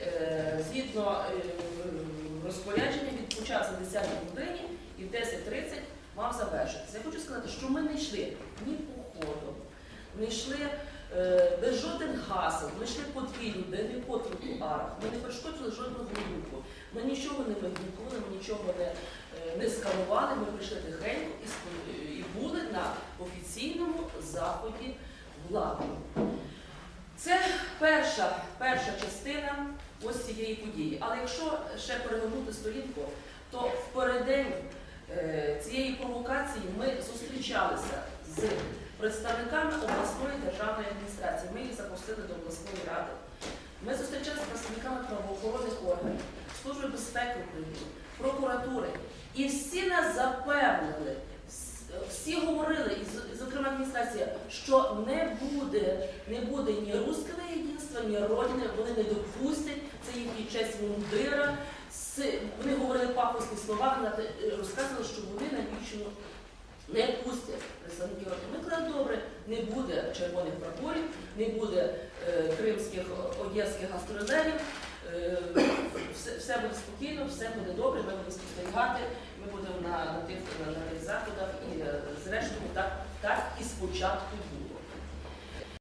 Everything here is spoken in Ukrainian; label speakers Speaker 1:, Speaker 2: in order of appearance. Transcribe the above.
Speaker 1: е, згідно е, розпорядження відпочався в 10 годині і в 10.30 мав завершитися. Я хочу сказати, що ми не йшли ні походом, не йшли е, без жодних гасел, ми йшли по дві людини, по тротуарах. Ми не перешкоджили жодного групу. Ми нічого не вигукували, ми нічого не, не сканували, ми прийшли тихенько і були на офіційному заході влади. Це перша, перша частина ось цієї події. Але якщо ще перегорнути сторінку, то в переддень е, цієї провокації ми зустрічалися з представниками обласної державної адміністрації. Ми їх запустили до обласної ради. Ми зустрічалися з представниками правоохоронних органів, Служби безпеки України, прокуратури. І всі нас запевнили, всі говорили, і зокрема адміністрація, що не буде, не буде ні русского єдинства, ні родини, вони не допустять, це їхній честь мундира. С- Вони говорили пафосні слова, е, розказували, що вони на Вічину не пустять представників казали, добре, не буде червоних прапорів, не буде е, кримських одеських гастролерів, е, все, все буде спокійно, все буде добре, ми будемо спостерігати, ми будемо на, на, тих, на, на тих заходах і е, зрештою так, так і спочатку буде.